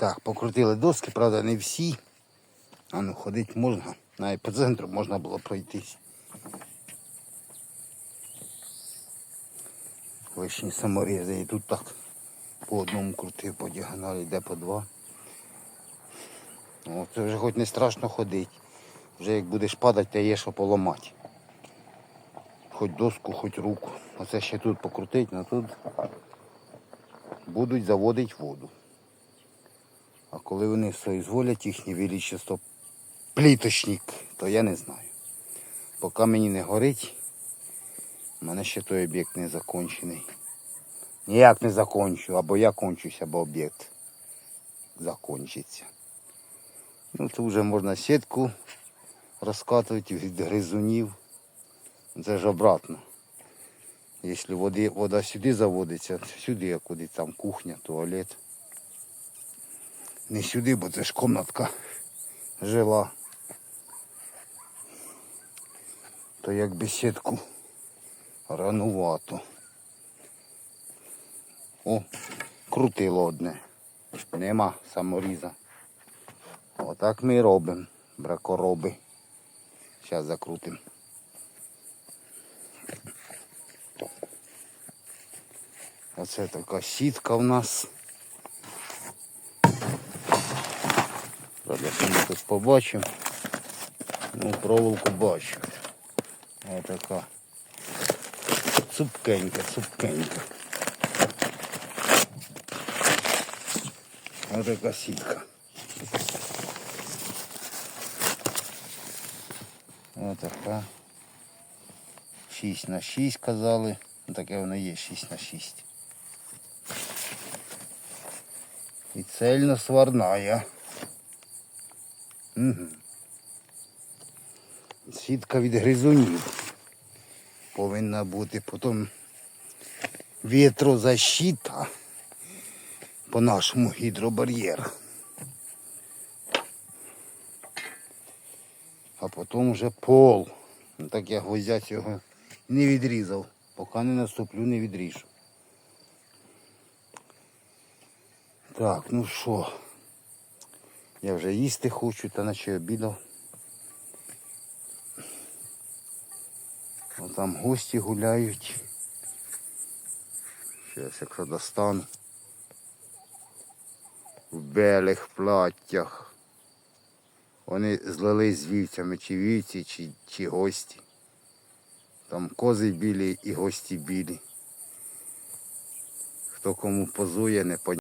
Так, покрутили доски, правда, не всі. А ну ходити можна. Навіть по центру можна було пройтись. Лишні саморізи. Тут так по одному крутив, по діагоналі, йде по два. О, це вже хоч не страшно ходити. Вже як будеш падати, то є що поламати. Хоч доску, хоч руку. Оце ще тут покрутить, але тут будуть заводити воду. А коли вони соізволять їхнє величество пліточник, то я не знаю. Поки мені не горить, в мене ще той об'єкт не закончений. Ніяк не закончу, або я кончусь, або об'єкт закончиться. Ну тут вже можна сітку розкатувати від гризунів. Це ж обратно. Якщо вода сюди заводиться, сюди, куди там кухня, туалет. Не сюди, бо це ж комнатка жила. То як бесідку ранувато. О, крутило одне. Нема саморіза. Отак ми робимо, бракороби. Зараз закрутимо. Оце така сітка в нас. Що ми тут побачимо. Ну, проволоку бачу. Така. Цупкенька, цупкенька. Ось така сітка. Ось така. 6 на 6 казали. Ну, Таке воно є 6 на 6. І цельно сварная. Угу. Сітка від гризунів повинна бути. Потім вітрозащита по нашому гідробар'єр. А потім вже пол. Ну, Так я гвоздя його не відрізав. Поки не наступлю, не відріжу. Так, ну що, я вже їсти хочу, та наче обідав. О, там гості гуляють. Зараз якщо достану. В белих платтях. Вони злились з вівцями, чи вівці, чи, чи гості. Там кози білі і гості білі. Хто кому позує, не понятно.